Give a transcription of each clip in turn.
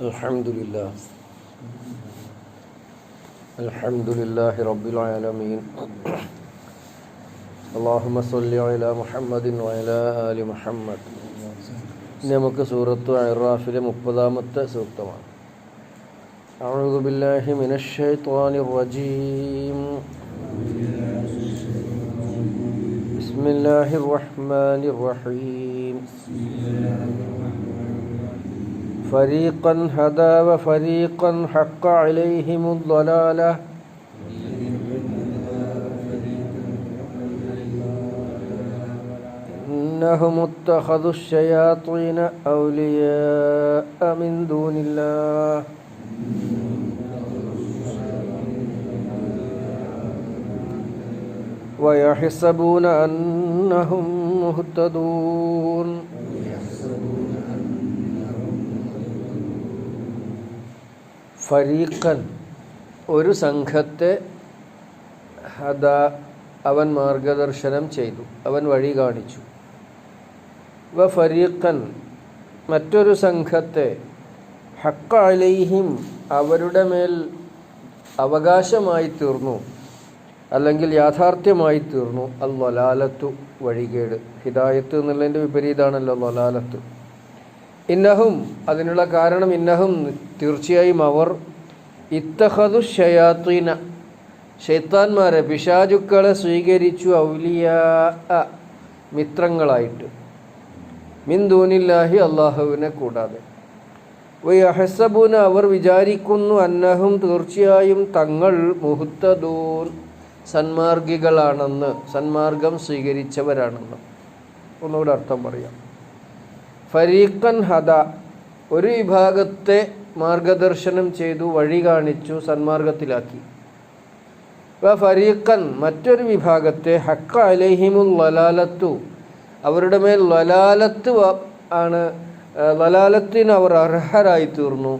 الحمد لله الحمد لله رب العالمين اللهم صل على محمد وعلى آل محمد നമുക്ക് സൂറത്തു അറാഫിലെ മുപ്പതാമത്തെ സൂക്തമാണ് أعوذ بالله من الشيطان الرجيم بسم الله الرحمن الرحيم فريقا هدى وفريقا حق عليهم الضلالة. إنهم اتخذوا الشياطين أولياء من دون الله. ويحسبون أنهم مهتدون. ഫരീഖൻ ഒരു സംഘത്തെ ഹദ അവൻ മാർഗദർശനം ചെയ്തു അവൻ വഴി കാണിച്ചു. വ ഫരീഖൻ മറ്റൊരു സംഘത്തെ ഹക്ക അലൈഹിം അവരുടെ മേൽ അവകാശമായി തീർന്നു അല്ലെങ്കിൽ യാഥാർത്ഥ്യമായി തീർന്നു. അല്ലൊലാലത്തു വഴികേട്. ഹിദായത്ത് എന്നുള്ളതിന്റെ വിപരീതമാണല്ലോ വലാലത്ത് ഇന്നഹും അതിനുള്ള കാരണം ഇന്നഹും. തീർച്ചയായും അവർ ഇത്തഹദു ഷയാത്തീന ഷെയ്ത്താന്മാരെ പിശാചുക്കളെ സ്വീകരിച്ചു ഔലിയ മിത്രങ്ങളായിട്ട്. മിന്ദൂനില്ലാഹി അള്ളാഹുവിനെ കൂടാതെ. വയഹസബൂന അവർ വിചാരിക്കുന്നു അന്നഹും തീർച്ചയായും തങ്ങൾ മുഹുത്തദൂൻ സന്മാർഗികളാണെന്ന് സന്മാർഗം സ്വീകരിച്ചവരാണെന്ന്. ഒന്നുകൂടെ അർത്ഥം പറയാം. ഫരീഖൻ ഹദ ഒരു വിഭാഗത്തെ മാർഗദർശനം ചെയ്തു വഴി കാണിച്ചു സന്മാർഗത്തിലാക്കി. വ ഫരീഖൻ മറ്റൊരു വിഭാഗത്തെ ഹക്ക അലഹിമുൽ ലലാലത്തു അവരുടെ മേൽ ലലാലത്ത് ആണ് ലലാലത്തിന് അവർ അർഹരായി തീർന്നു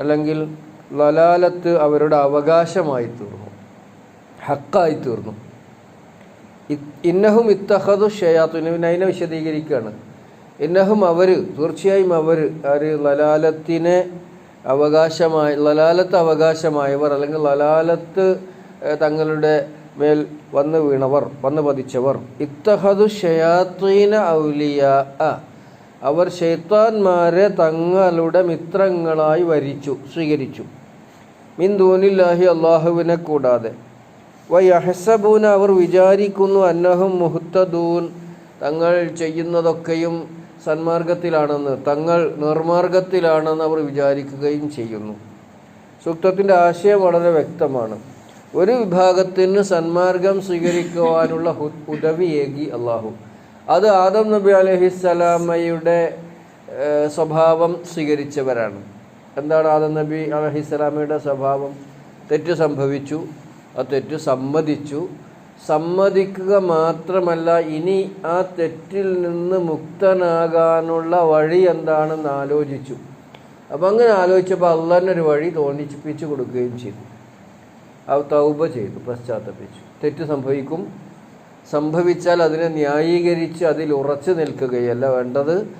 അല്ലെങ്കിൽ ലലാലത്ത് അവരുടെ അവകാശമായി തീർന്നു ഹക്കായി തീർന്നു. ഇന്നഹും ഇത്തഹദു ഷെയാത്തു അതിനെ വിശദീകരിക്കുകയാണ് ഇന്നഹും അവർ തീർച്ചയായും അവർ ആര് ലലാലത്തിനെ അവകാശമായി ലലാലത്ത് അവകാശമായവർ അല്ലെങ്കിൽ ലലാലത്ത് തങ്ങളുടെ മേൽ വന്ന് വീണവർ വന്ന് പതിച്ചവർ. ഇത്തഹദു ഷയാത്തീന ഔലിയ അവർ ഷെയ്ത്താന്മാരെ തങ്ങളുടെ മിത്രങ്ങളായി വരിച്ചു സ്വീകരിച്ചു. മിൻ ദൂനില്ലാഹി അള്ളാഹുവിനെ കൂടാതെ. വയഹസബൂന അവർ വിചാരിക്കുന്നു അന്നഹും മുഹത്തദൂൻ തങ്ങൾ ചെയ്യുന്നതൊക്കെയും സന്മാർഗത്തിലാണെന്ന് തങ്ങൾ നിർമാർഗത്തിലാണെന്ന് അവർ വിചാരിക്കുകയും ചെയ്യുന്നു. സൂക്തത്തിന്റെ ആശയം വളരെ വ്യക്തമാണ്. ഒരു വിഭാഗത്തിന് സന്മാർഗം സ്വീകരിക്കുവാനുള്ള ഉദവിയേകി അള്ളാഹു അത് ആദം നബി അലഹിസ്സലാമയുടെ സ്വഭാവം സ്വീകരിച്ചവരാണ്. എന്താണ് ആദം നബി അലഹിസ്സലാമയുടെ സ്വഭാവം? തെറ്റ് സംഭവിച്ചു ആ തെറ്റ് സമ്മതിച്ചു സമ്മതിക്കുക മാത്രമല്ല ഇനി ആ തെറ്റിൽ നിന്ന് മുക്തനാകാനുള്ള വഴി എന്താണെന്ന് ആലോചിച്ചു. അപ്പം അങ്ങനെ ആലോചിച്ചപ്പോൾ അള്ളാനൊരു വഴി തോന്നിപ്പിച്ചു കൊടുക്കുകയും ചെയ്തു. ആ തൗബ ചെയ്തു പശ്ചാത്തപിച്ചു. തെറ്റ് സംഭവിക്കും. സംഭവിച്ചാൽ അതിനെ ന്യായീകരിച്ച് അതിൽ ഉറച്ചു നിൽക്കുകയല്ല വേണ്ടത്.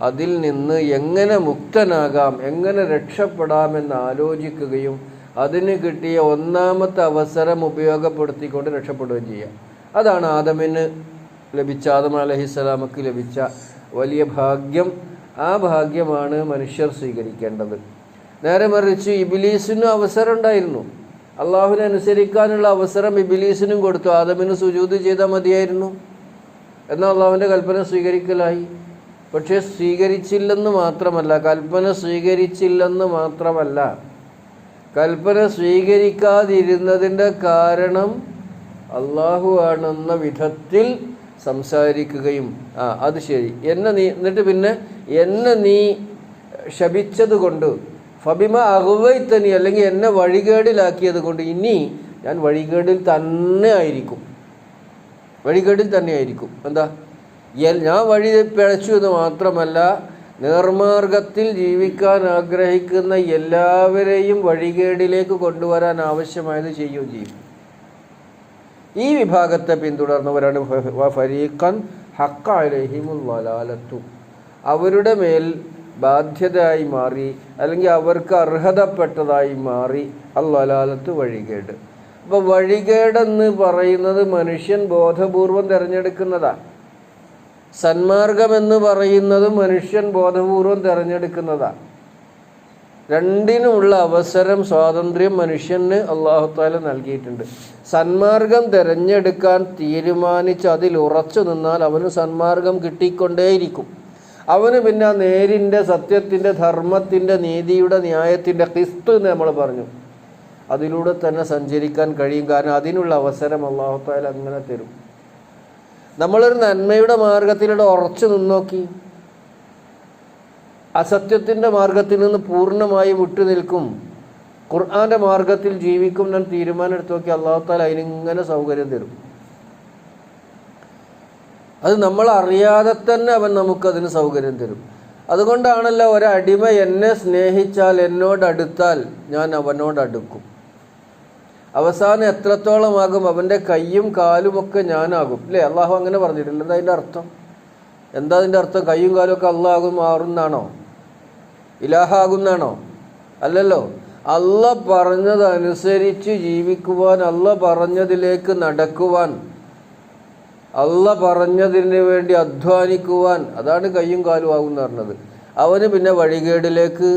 അതിൽ നിന്ന് എങ്ങനെ മുക്തനാകാം എങ്ങനെ രക്ഷപ്പെടാമെന്ന് ആലോചിക്കുകയും അതിന് കിട്ടിയ ഒന്നാമത്തെ അവസരം ഉപയോഗപ്പെടുത്തിക്കൊണ്ട് രക്ഷപ്പെടുകയും ചെയ്യാം. അതാണ് ആദമിന് ലഭിച്ച ആദം അലഹിസ്സലാമക്ക് ലഭിച്ച വലിയ ഭാഗ്യം. ആ ഭാഗ്യമാണ് മനുഷ്യർ സ്വീകരിക്കേണ്ടത്. നേരെ മറിച്ച് ഇബിലീസിനും അവസരം ഉണ്ടായിരുന്നു. അള്ളാഹുവിനെ അനുസരിക്കാനുള്ള അവസരം ഇബിലീസിനും കൊടുത്തു. ആദമിന് സുജൂത് ചെയ്താൽ മതിയായിരുന്നു. എന്നാൽ അള്ളാഹുവിന്റെ കൽപ്പന സ്വീകരിക്കലായി. പക്ഷേ സ്വീകരിച്ചില്ലെന്ന് മാത്രമല്ല കൽപ്പന സ്വീകരിച്ചില്ലെന്ന് മാത്രമല്ല കൽപ്പന സ്വീകരിക്കാതിരുന്നതിന്റെ കാരണം അള്ളാഹു ആണെന്ന വിധത്തിൽ സംസാരിക്കുകയും ആ അത് ശരി. എന്നെ നീ എന്നിട്ട് പിന്നെ എന്നെ നീ ശപിച്ചത് കൊണ്ട് ഫബിമ അഹുവൈത്തനി അല്ലെങ്കിൽ എന്നെ വഴികേടിലാക്കിയത് കൊണ്ട് ഇനി ഞാൻ വഴികേടിൽ തന്നെ ആയിരിക്കും. വഴികേടിൽ തന്നെ ആയിരിക്കും. എന്താ? ഞാൻ വഴി പിഴച്ചു എന്ന് മാത്രമല്ല നേർമാർഗത്തിൽ ജീവിക്കാൻ ആഗ്രഹിക്കുന്ന എല്ലാവരെയും വഴികേടിലേക്ക് കൊണ്ടുവരാൻ ആവശ്യമായത് ചെയ്യുകയും ചെയ്യും. ഈ വിഭാഗത്തെ പിന്തുടർന്നവരാണ് ഫരീഖൻ ഹക്ക വലാലത്തു അവരുടെ മേൽ ബാധ്യതയായി മാറി അല്ലെങ്കിൽ അവർക്ക് അർഹതപ്പെട്ടതായി മാറി അല്ലലാലത്ത് വഴികേട്. അപ്പോൾ വഴികേടെന്ന് പറയുന്നത് മനുഷ്യൻ ബോധപൂർവം തിരഞ്ഞെടുക്കുന്നതാണ് സന്മാർഗം എന്ന് പറയുന്നത് മനുഷ്യൻ ബോധപൂർവം തിരഞ്ഞെടുക്കുന്നതാണ്. രണ്ടിനുമുള്ള അവസരം സ്വാതന്ത്ര്യം മനുഷ്യന് അള്ളാഹുത്താല നൽകിയിട്ടുണ്ട്. സന്മാർഗം തിരഞ്ഞെടുക്കാൻ തീരുമാനിച്ച് അതിൽ ഉറച്ചു നിന്നാൽ അവന് സന്മാർഗം കിട്ടിക്കൊണ്ടേയിരിക്കും. അവന് പിന്നെ നേരിന്റെ സത്യത്തിന്റെ ധർമ്മത്തിന്റെ നീതിയുടെ ന്യായത്തിന്റെ ക്രിസ്തു എന്ന് നമ്മൾ പറഞ്ഞു. അതിലൂടെ തന്നെ സഞ്ചരിക്കാൻ കഴിയും. കാരണം അതിനുള്ള അവസരം അള്ളാഹുത്താല അങ്ങനെ തരും. നമ്മളൊരു നന്മയുടെ മാർഗത്തിലൂടെ ഉറച്ചു നിന്നോക്കി. അസത്യത്തിന്റെ മാർഗത്തിൽ നിന്ന് പൂർണമായും വിട്ടുനിൽക്കും നിൽക്കും. ഖുർആന്റെ മാർഗത്തിൽ ജീവിക്കും ഞാൻ തീരുമാനം എടുത്തു നോക്കി അള്ളാഹുത്താൽ അതിനിങ്ങനെ സൗകര്യം തരും. അത് നമ്മൾ അറിയാതെ തന്നെ അവൻ നമുക്കതിന് സൗകര്യം തരും. അതുകൊണ്ടാണല്ലോ ഒരടിമ എന്നെ സ്നേഹിച്ചാൽ എന്നോട് അടുത്താൽ ഞാൻ അവനോട് അടുക്കും. അവസാനം എത്രത്തോളമാകും അവന്റെ കയ്യും കാലും ഒക്കെ ഞാനാകും. അല്ലേ അള്ളാഹു അങ്ങനെ പറഞ്ഞിട്ടില്ല എന്താ അതിന്റെ അർത്ഥം? എന്താ അതിന്റെ അർത്ഥം? കയ്യും കാലും ഒക്കെ അള്ളാഹും മാറുന്നാണോ? ഇലാഹാകുന്നാണോ? അല്ലല്ലോ. അല്ല പറഞ്ഞതനുസരിച്ച് ജീവിക്കുവാൻ അല്ല പറഞ്ഞതിലേക്ക് നടക്കുവാൻ അല്ല പറഞ്ഞതിന് വേണ്ടി അധ്വാനിക്കുവാൻ അതാണ് കയ്യും കാലും ആകും എന്ന് പറഞ്ഞത്. അവന് പിന്നെ വഴികേടിലേക്ക്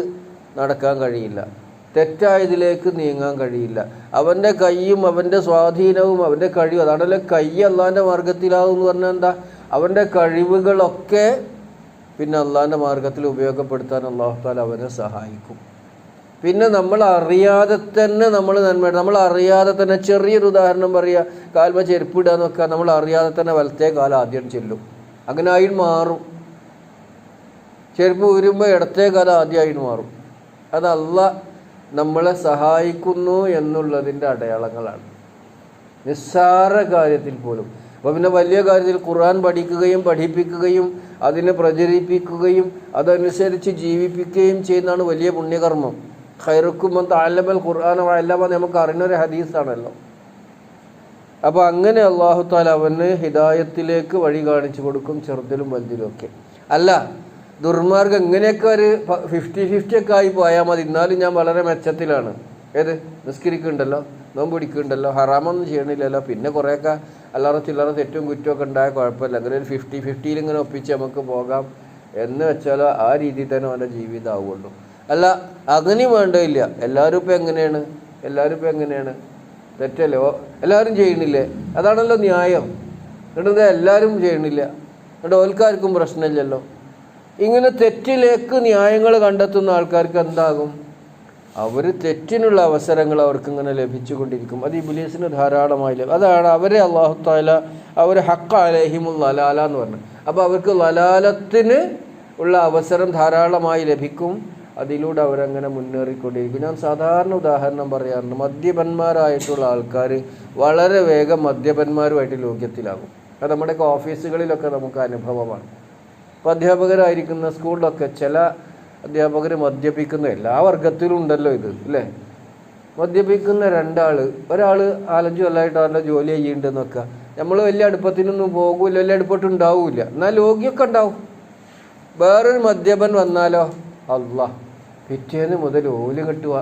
നടക്കാൻ കഴിയില്ല. തെറ്റായതിലേക്ക് നീങ്ങാൻ കഴിയില്ല. അവന്റെ കൈയും അവന്റെ സ്വാധീനവും അവന്റെ കഴിവ് അതാണല്ലോ കൈ അള്ളാന്റെ മാർഗത്തിലാവും എന്ന് പറഞ്ഞാൽ എന്താ? അവന്റെ കഴിവുകളൊക്കെ പിന്നെ അള്ളാന്റെ മാർഗത്തിൽ ഉപയോഗപ്പെടുത്താൻ അള്ളാഹുത്താൽ അവനെ സഹായിക്കും. പിന്നെ നമ്മൾ അറിയാതെ തന്നെ നമ്മൾ നന്മ നമ്മൾ അറിയാതെ തന്നെ ചെറിയൊരു ഉദാഹരണം പറയുക കാൽമ ചെരുപ്പിടുക എന്നൊക്കെ നമ്മൾ അറിയാതെ തന്നെ വലത്തേ കാലം ആദ്യം ചെല്ലും. അങ്ങനെ ആയി മാറും. ചെരുപ്പ് ഊരുമ്പോൾ ഇടത്തേ കാലം ആദ്യമായി മാറും. അതല്ല നമ്മളെ സഹായിക്കുന്നു എന്നുള്ളതിന്റെ അടയാളങ്ങളാണ്. നിസ്സാര കാര്യത്തിൽ പോലും. അപ്പോൾ പിന്നെ വലിയ കാര്യത്തിൽ ഖുർആൻ പഠിക്കുകയും പഠിപ്പിക്കുകയും അതിനെ പ്രചരിപ്പിക്കുകയും അതനുസരിച്ച് ജീവിപ്പിക്കുകയും ചെയ്യുന്നതാണ് വലിയ പുണ്യകർമ്മം. ഖൈറുക്കുമ്പം താലബൽ ഖുർആൻ അല്ലമ നമുക്ക് അറിയുന്ന ഒരു ഹദീസാണല്ലോ. അപ്പോൾ അങ്ങനെ അള്ളാഹു താല അവന് ഹിദായത്തിലേക്ക് വഴി കാണിച്ചു കൊടുക്കും ചെറുതിലും വലുതിലും ഒക്കെ. അല്ല ദുർമാർഗം ഇങ്ങനെയൊക്കെ ഒരു ഫിഫ്റ്റി ഫിഫ്റ്റി ഒക്കെ ആയി പോയാൽ മതി. എന്നാലും ഞാൻ വളരെ മെച്ചത്തിലാണ്. ഏത്? നിസ്കരിക്കുന്നുണ്ടല്ലോ നോമ്പ് പിടിക്കുന്നുണ്ടല്ലോ ഹറാമൊന്നും ചെയ്യണില്ലല്ലോ. പിന്നെ കുറേയൊക്കെ അല്ലാതെ ചില്ലറ തെറ്റും കുറ്റമൊക്കെ ഉണ്ടായ കുഴപ്പമില്ല. അങ്ങനെ ഒരു ഫിഫ്റ്റി ഫിഫ്റ്റിയിൽ ഇങ്ങനെ ഒപ്പിച്ച് നമുക്ക് പോകാം എന്ന് വെച്ചാലോ ആ രീതിയിൽ തന്നെ അവന്റെ ജീവിതം ആവുള്ളൂ അല്ല അങ്ങനെയും വേണ്ടതില്ല എല്ലാവരും ഇപ്പം എങ്ങനെയാണ്? എല്ലാവരും ഇപ്പം എങ്ങനെയാണ്? തെറ്റല്ലേ? എല്ലാവരും ചെയ്യണില്ലേ? അതാണല്ലോ ന്യായം. എന്നിട്ട് എല്ലാവരും ചെയ്യണില്ല? എന്നിട്ട് ഓൽക്കാർക്കും പ്രശ്നമില്ലല്ലോ. ഇങ്ങനെ തെറ്റിലേക്ക് ന്യായങ്ങൾ കണ്ടെത്തുന്ന ആൾക്കാർക്ക് എന്താകും? അവർ തെറ്റിനുള്ള അവസരങ്ങൾ അവർക്ക് ഇങ്ങനെ ലഭിച്ചുകൊണ്ടിരിക്കും. അത് ഇബിലീസിന് ധാരാളമായി അതാണ് അവരെ അള്ളാഹു താല അവർ ഹക്ക അലഹിമുൽ ലലാല എന്ന് പറഞ്ഞു അപ്പോൾ അവർക്ക് ലലാലത്തിന് ഉള്ള അവസരം ധാരാളമായി ലഭിക്കും. അതിലൂടെ അവരങ്ങനെ മുന്നേറിക്കൊണ്ടിരിക്കും. ഞാൻ സാധാരണ ഉദാഹരണം പറയാറുണ്ട്. മദ്യപന്മാരായിട്ടുള്ള ആൾക്കാർ വളരെ വേഗം മദ്യപന്മാരുമായിട്ട് ലോക്യത്തിലാകും അത് നമ്മുടെയൊക്കെ ഓഫീസുകളിലൊക്കെ നമുക്ക് അനുഭവമാണ്. ഇപ്പോൾ അധ്യാപകരായിരിക്കുന്ന സ്കൂളിലൊക്കെ ചില അധ്യാപകർ മദ്യപിക്കുന്ന എല്ലാ വർഗത്തിലും ഉണ്ടല്ലോ ഇത് അല്ലേ? മദ്യപിക്കുന്ന രണ്ടാൾ ഒരാൾ നാലഞ്ച് കൊല്ലമായിട്ട് അവരുടെ ജോലി ചെയ്യുന്നുണ്ടെന്നൊക്കെ നമ്മൾ വലിയ അടുപ്പത്തിനൊന്നും പോകില്ല വലിയ അടുപ്പത്തുണ്ടാവില്ല എന്നാൽ ലോകിയൊക്കെ ഉണ്ടാവും. വേറൊരു മദ്യപൻ വന്നാലോ? അല്ല പിറ്റേന്ന് മുതൽ ഓൽ കിട്ടുക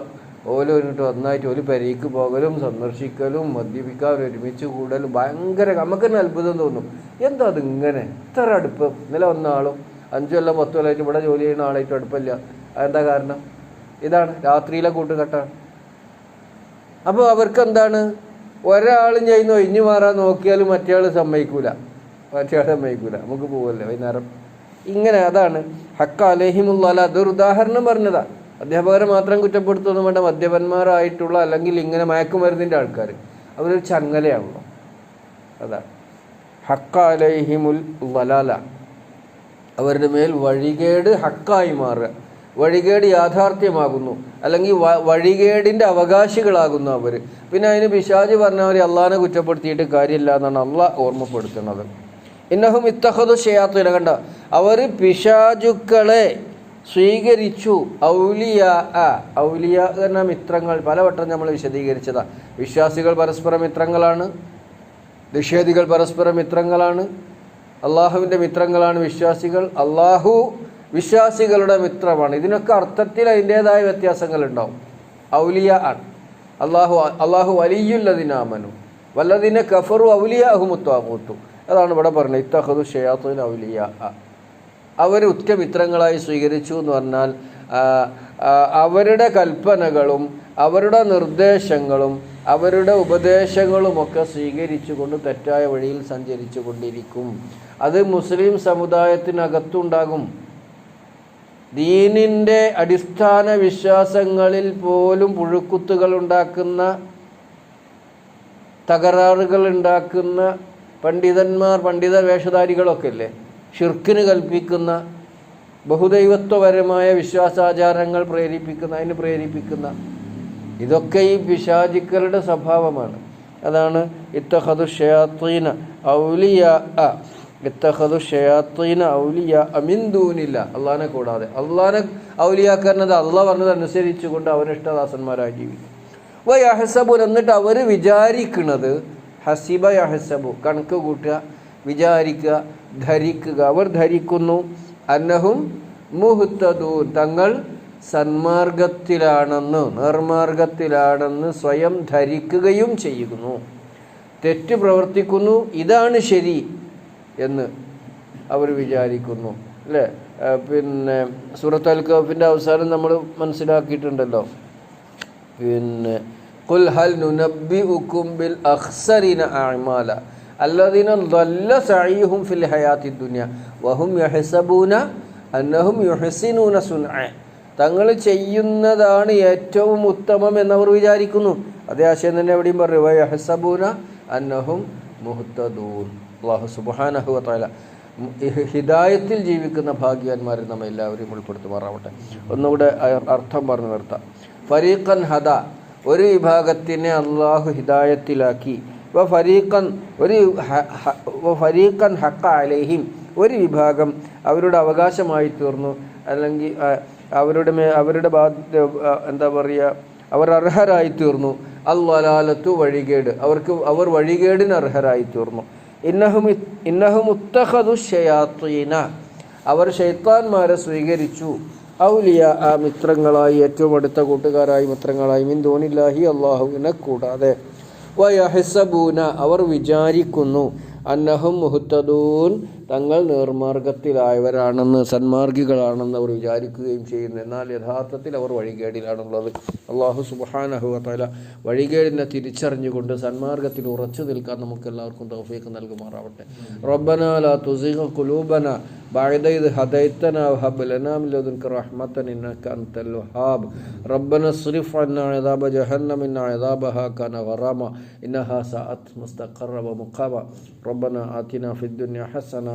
ഓൽ കിട്ടുക ഒന്നായിട്ട് ഒരു പെരയ്ക്ക് പോകലും സന്ദർശിക്കലും മദ്യപിക്കാൻ ഒരുമിച്ച് കൂടലും ഭയങ്കര നമുക്ക് തന്നെ അത്ഭുതം തോന്നും. എന്താ അത് ഇങ്ങനെ ഇത്ര അടുപ്പ്. ഇന്നലെ വന്ന ആളും അഞ്ചു കൊല്ലം പത്ത് കൊല്ലമായിട്ട് ഇവിടെ ജോലി ചെയ്യുന്ന ആളായിട്ട് അടുപ്പമില്ല അതെന്താ കാരണം? ഇതാണ് രാത്രിയിലെ കൂട്ടുകെട്ടാണ്. അപ്പോൾ അവർക്ക് എന്താണ് ഒരാൾ ചെയ്യുന്ന ഒഴിഞ്ഞു മാറാൻ നോക്കിയാലും മറ്റേ ആൾ സമ്മതിക്കൂല. മറ്റേ ആൾ സമ്മതിക്കൂല. നമുക്ക് പോവല്ലേ വൈകുന്നേരം? ഇങ്ങനെ അതാണ് ഹക്ക അലഹിമുള്ള അതൊരു ഉദാഹരണം പറഞ്ഞതാ അധ്യാപകരെ മാത്രം കുറ്റപ്പെടുത്തൊന്നും വേണ്ട മദ്യപന്മാരായിട്ടുള്ള അല്ലെങ്കിൽ ഇങ്ങനെ മയക്കുമരുന്നിന്റെ ആൾക്കാർ. അവരൊരു ചങ്ങലയാണല്ലോ. അതാണ് ഹക്ക അലഹിമുൽ വലാല. അവരുടെ മേൽ വഴികേട് ഹക്കായി മാറുക. വഴികേട് യാഥാർത്ഥ്യമാകുന്നു. അല്ലെങ്കിൽ വഴികേടിന്റെ അവകാശികളാകുന്നു അവർ പിന്നെ അതിന് പിശാജ് പറഞ്ഞവരെ അള്ളാഹിനെ കുറ്റപ്പെടുത്തിയിട്ട് കാര്യമില്ല എന്നാണ് അള്ളാഹ് ഓർമ്മപ്പെടുത്തുന്നത്. ഇന്നഹും ഇത്തഹദു ഷയാത്തിന കണ്ട? അവർ പിശാചുക്കളെ സ്വീകരിച്ചു. ഔലിയ ഔലിയ എന്ന മിത്രങ്ങൾ പലവട്ടം നമ്മൾ വിശദീകരിച്ചതാണ് വിശ്വാസികൾ പരസ്പര മിത്രങ്ങളാണ്. നിഷേധികൾ പരസ്പര മിത്രങ്ങളാണ്. അള്ളാഹുവിന്റെ മിത്രങ്ങളാണ് വിശ്വാസികൾ. അള്ളാഹു വിശ്വാസികളുടെ മിത്രമാണ്. ഇതിനൊക്കെ അർത്ഥത്തിൽ അതിന്റേതായ വ്യത്യാസങ്ങൾ ഉണ്ടാവും ഔലിയ ആണ്. അള്ളാഹു അള്ളാഹു വലിയുല്ലതിനാമനു വല്ലതിനെ കഫറു ഔലിയാഹു മുത്തു അതാണ് ഇവിടെ പറഞ്ഞത്. ഇത്തഹദു ഷെയാത്തുൻ ഔലിയ. അവർ ഉറ്റമിത്രങ്ങളായി സ്വീകരിച്ചു എന്ന് പറഞ്ഞാൽ അവരുടെ കൽപ്പനകളും അവരുടെ നിർദ്ദേശങ്ങളും അവരുടെ ഉപദേശങ്ങളുമൊക്കെ സ്വീകരിച്ചുകൊണ്ട് തെറ്റായ വഴിയിൽ സഞ്ചരിച്ചു കൊണ്ടിരിക്കും. അത് മുസ്ലിം സമുദായത്തിനകത്തുണ്ടാകും. ദീനിന്റെ അടിസ്ഥാന വിശ്വാസങ്ങളിൽ പോലും പുഴുക്കുത്തുകൾ ഉണ്ടാക്കുന്ന തകരാറുകൾ ഉണ്ടാക്കുന്ന പണ്ഡിതന്മാർ പണ്ഡിത വേഷധാരികളൊക്കെ ഇല്ലേ? ഷിർക്കിന് കൽപ്പിക്കുന്ന ബഹുദൈവത്വപരമായ വിശ്വാസാചാരങ്ങൾ പ്രേരിപ്പിക്കുന്ന അതിന് പ്രേരിപ്പിക്കുന്ന. ഇതൊക്കെ ഈ പിശാചിക്കളുടെ സ്വഭാവമാണ്. അതാണ് ഇത്തഹദു ഷയാത്തീന ഔലിയ ഇത്തഹദു ഷയാത്തീന ഔലിയ അമിന്ദൂനില്ല അള്ളാനെ കൂടാതെ. അള്ളാനെ ഔലിയാക്കാരനത് അള്ളാഹ് പറഞ്ഞത് അനുസരിച്ചുകൊണ്ട് അവനിഷ്ടദാസന്മാരായി ജീവിക്കും. വ യഹസബുൻ എന്നിട്ട് അവർ വിചാരിക്കുന്നത് ഹസിബ യഹസബു കണക്ക് കൂട്ടുക വിചാരിക്കുക ധരിക്കുക. അവർ ധരിക്കുന്നു. അന്നഹും മുഹുത്തദൂൻ. തങ്ങൾ സന്മാർഗത്തിലാണെന്ന് നേർമാർഗത്തിലാണെന്ന് സ്വയം ധരിക്കുകയും ചെയ്യുന്നു. തെറ്റ് പ്രവർത്തിക്കുന്നു. ഇതാണ് ശരി എന്ന് അവർ വിചാരിക്കുന്നു. അല്ലേ? പിന്നെ സൂറത്ത് അൽ അവസാനം നമ്മൾ മനസ്സിലാക്കിയിട്ടുണ്ടല്ലോ. പിന്നെ ഖുൽ ഹൽ നുനബ്ബിഉക്കും ബിൽ അഖ്സരിന അഅമാല. അല്ലദീന സഈഹും ഫിൽ അന്നഹും തങ്ങൾ ചെയ്യുന്നതാണ് ഏറ്റവും ഉത്തമം എന്നവർ വിചാരിക്കുന്നു. അതേ ആശയം തന്നെ എവിടെയും പറയും അന്നഹും മുഹ്തദൂൻ. അല്ലാഹു സുബ്ഹാനഹു വതആല ഹിദായത്തിൽ ജീവിക്കുന്ന ഭാഗ്യവാന്മാരെ നമ്മൾ എല്ലാവരെയും ഉൾപ്പെടുത്തുമാറാവട്ടെ. ഒന്നുകൂടെ അർത്ഥം പറഞ്ഞു നിർത്താം. ഫരീഖൻ ഹദ ഒരു വിഭാഗത്തിനെ അള്ളാഹു ഹിദായത്തിലാക്കി. വ ഫരീഖൻ ഒരു ഫരീഖൻ ഹക്ക അലേഹിം ഒരു വിഭാഗം അവരുടെ അവകാശമായി തീർന്നു. അല്ലെങ്കിൽ അവരുടെ മേ അവരുടെ ബാധ്യത എന്താ പറയുക അവർ അർഹരായി തീർന്നു. അൽവലാലത്തു വഴികേട്. അവർക്ക് അവർ വഴികേടിന് അർഹരായി തീർന്നു. ഇന്നഹും ഇന്നഹും അവർ ഷെയ്ത്താന്മാരെ സ്വീകരിച്ചു. ഔലിയ ആ മിത്രങ്ങളായി ഏറ്റവും അടുത്ത കൂട്ടുകാരായി മിത്രങ്ങളായി മിൻ ദോനില്ലാഹി അള്ളാഹുവിനെ കൂടാതെ. വയഹസബൂന അവർ വിചാരിക്കുന്നു അന്നഹും മുഹത്തദൂൻ തങ്ങൾ നേർമാർഗത്തിലായവരാണെന്ന് സന്മാർഗികളാണെന്ന് അവർ വിചാരിക്കുകയും ചെയ്യുന്നു എന്നാൽ യഥാർത്ഥത്തിൽ അവർ വഴികേടിലാണുള്ളത് അള്ളാഹു സുബാനഹു തല വഴികേടിനെ തിരിച്ചറിഞ്ഞുകൊണ്ട് സന്മാർഗത്തിൽ ഉറച്ചു നിൽക്കാൻ നമുക്ക് എല്ലാവർക്കും തൗഫീഖ് നൽകുമാറാവട്ടെ റബ്ബന ലാ തുസിഗ ഖുലൂബന بعد إذ هديتنا وهب لنا من لدنك رحمة إنك أنت الوهاب ربنا اصرف عنا عذاب جهنم إن عذابها كان غراما إنها ساءت مستقرا ومقاما ربنا آتنا في الدنيا حسنة